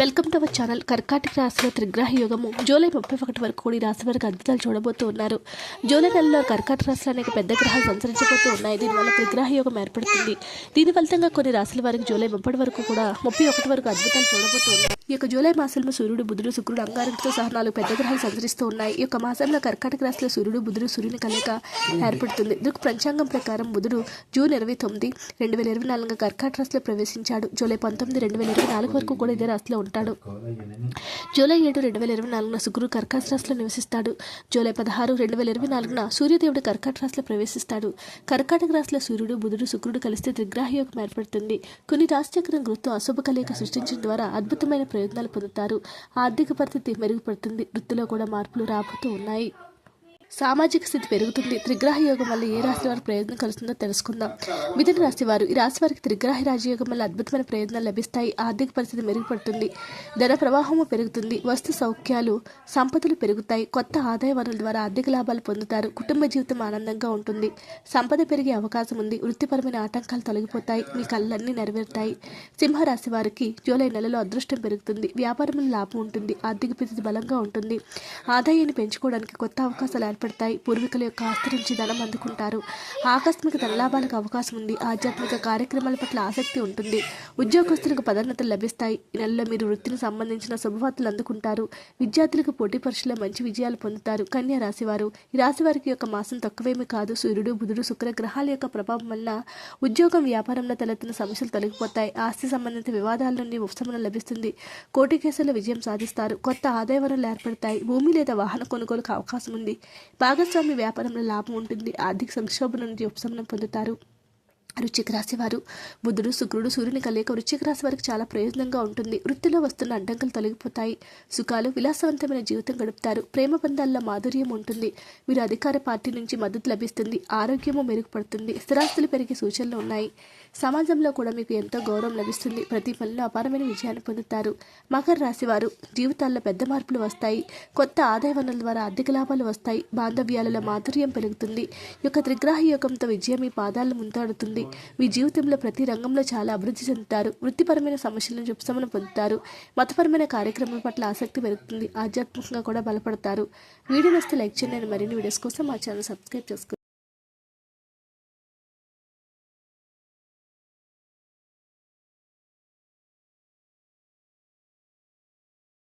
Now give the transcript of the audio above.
Welcome to our channel. కర్కాటక రాశిలో త్రిగ్రహ యోగము జూలై ముప్పై ఒకటి వరకు కూడా ఈ రాశి వారికి అద్భుతాలు చూడబోతూ ఉన్నారు. జూలై నెలలో కర్కాటక రాశిలో అనేక పెద్ద గ్రహాలు సంచరించబోతూ ఉన్నాయి. దీనివల్ల త్రిగ్రహ యోగం ఏర్పడుతుంది. దీని ఫలితంగా కొన్ని రాశుల వారికి జూలై ముప్పటి వరకు కూడా ముప్పై ఒకటి వరకు అద్భుతాలు చూడబోతూ ఉన్నాయి. ఈ యొక్క జూలై మాసంలో సూర్యుడు బుధుడు శుక్రుడు అంగారకుడితో సహా నాలుగు పెద్ద గ్రహాలు సంచరిస్తూ ఉన్నాయి. ఈ యొక్క మాసంలో కర్కాటక రాశిలో సూర్యుడు బుధుడు సూర్యుని కలయిక ఏర్పడుతుంది. దృక్ పంచాంగం ప్రకారం బుధుడు జూన్ ఇరవై తొమ్మిది రెండు వేల ఇరవై నాలుగుగా కర్కాటక రాశిలో ప్రవేశించాడు. జూలై పంతొమ్మిది రెండు వేల ఇరవై నాలుగు వరకు కూడా ఇదే రాశిలో ఉంటాడు. జూలై ఏడు రెండు వేల ఇరవై నాలుగున శుక్రుడు కర్కాట రాశిలో నివసిస్తాడు. జూలై పదహారు రెండు వేల ఇరవై నాలుగున సూర్యదేవుడు కర్కాట రాశిలో ప్రవేశిస్తాడు. కర్కాటక రాశిలో సూర్యుడు బుధుడు శుక్రుడు కలిస్తే త్రిగ్రహ యోగం ఏర్పడుతుంది. కొన్ని రాశిచక్రం గుర్తు అశుభ కలయిక సృష్టించడం ద్వారా అద్భుతమైన ప్రయోజనాలు పొందుతారు. ఆర్థిక పరిస్థితి మెరుగుపడుతుంది. వృత్తిలో కూడా మార్పులు రాబోతూ ఉన్నాయి. సామాజిక స్థితి పెరుగుతుంది. త్రిగ్రహ యోగం వల్ల ఏ రాశి వారికి ప్రయోజనం కలుస్తుందో తెలుసుకుందాం. మిథున రాశి వారు ఈ రాశి వారికి త్రిగ్రహ రాజయోగం వల్ల అద్భుతమైన ప్రయోజనాలు లభిస్తాయి. ఆర్థిక పరిస్థితి మెరుగుపడుతుంది. ధన ప్రవాహము పెరుగుతుంది. వస్తు సౌఖ్యాలు సంపదలు పెరుగుతాయి. కొత్త ఆదాయ వనరుల ద్వారా ఆర్థిక లాభాలు పొందుతారు. కుటుంబ జీవితం ఆనందంగా ఉంటుంది. సంపద పెరిగే అవకాశం ఉంది. వృత్తిపరమైన ఆటంకాలు తొలగిపోతాయి. మీ కళ్ళన్నీ నెరవేరుతాయి. సింహరాశి వారికి జూలై నెలలో అదృష్టం పెరుగుతుంది. వ్యాపారంలో లాభం ఉంటుంది. ఆర్థిక పరిస్థితి బలంగా ఉంటుంది. ఆదాయాన్ని పెంచుకోవడానికి కొత్త అవకాశాలు ఏర్పడతాయి. పూర్వీకుల యొక్క ఆస్తి నుంచి ధనం అందుకుంటారు. ఆకస్మిక ధనలాభాలకు అవకాశం ఉంది. ఆధ్యాత్మిక కార్యక్రమాల పట్ల ఆసక్తి ఉంటుంది. ఉద్యోగస్తులకు పదోన్నతులు లభిస్తాయి. ఈ నెలలో మీరు వృత్తికి సంబంధించిన శుభవార్తలు అందుకుంటారు. విద్యార్థులకు పోటీ పరీక్షల్లో మంచి విజయాలు పొందుతారు. కన్యా రాశివారు. ఈ రాశి వారికి యొక్క మాసం తక్కువేమీ కాదు. సూర్యుడు బుధుడు శుక్ర గ్రహాల యొక్క ప్రభావం వల్ల ఉద్యోగం వ్యాపారంలో తలెత్తిన సమస్యలు తొలగిపోతాయి. ఆస్తి సంబంధిత వివాదాల నుండి ఉపశమనం లభిస్తుంది. కోటి కేసుల్లో విజయం సాధిస్తారు. కొత్త ఆదాయ వనరులు ఏర్పడతాయి. భూమి లేదా వాహన కొనుగోలుకు అవకాశం ఉంది. భాగస్వామి వ్యాపారంలో లాభం ఉంటుంది. ఆర్థిక సంక్షోభం నుండి ఉపశమనం పొందుతారు. వృచ్చిక రాశి వారు బుధుడు శుక్రుడు సూర్యుని కలయిక వృచ్చిక రాశి వారికి చాలా ప్రయోజనంగా ఉంటుంది. వృత్తిలో వస్తున్న అడ్డంకులు తొలగిపోతాయి. సుఖాలు విలాసవంతమైన జీవితం గడుపుతారు. ప్రేమ బంధాల్లో మాధుర్యం ఉంటుంది. మీరు అధికార పార్టీ నుంచి మద్దతు లభిస్తుంది. ఆరోగ్యము మెరుగుపడుతుంది. స్థిరాస్తులు పెరిగే సూచనలు ఉన్నాయి. సమాజంలో కూడా మీకు ఎంతో గౌరవం లభిస్తుంది. ప్రతి పనిలో అపారమైన విజయాన్ని పొందుతారు. మకర రాశి వారు జీవితాల్లో పెద్ద మార్పులు వస్తాయి. కొత్త ఆదాయ వనరుల ద్వారా ఆర్థిక లాభాలు వస్తాయి. బాంధవ్యాలలో మాధుర్యం పెరుగుతుంది. ఈ యొక్క త్రిగ్రహ యోగంతో విజయం మీ పాదాలను ముంతాడుతుంది. మీ జీవితంలో ప్రతి రంగంలో చాలా అభివృద్ధి చెందుతారు. వృత్తిపరమైన సమస్యల నుంచి ఉపశమనం పొందుతారు. మతపరమైన కార్యక్రమాల పట్ల ఆసక్తి పెరుగుతుంది. ఆధ్యాత్మికంగా కూడా బలపడతారు. వీడియో వస్తే లైక్ చేయండి. మరిన్ని వీడియోస్ కోసం మా ఛానల్ సబ్స్క్రైబ్ చేసుకోండి.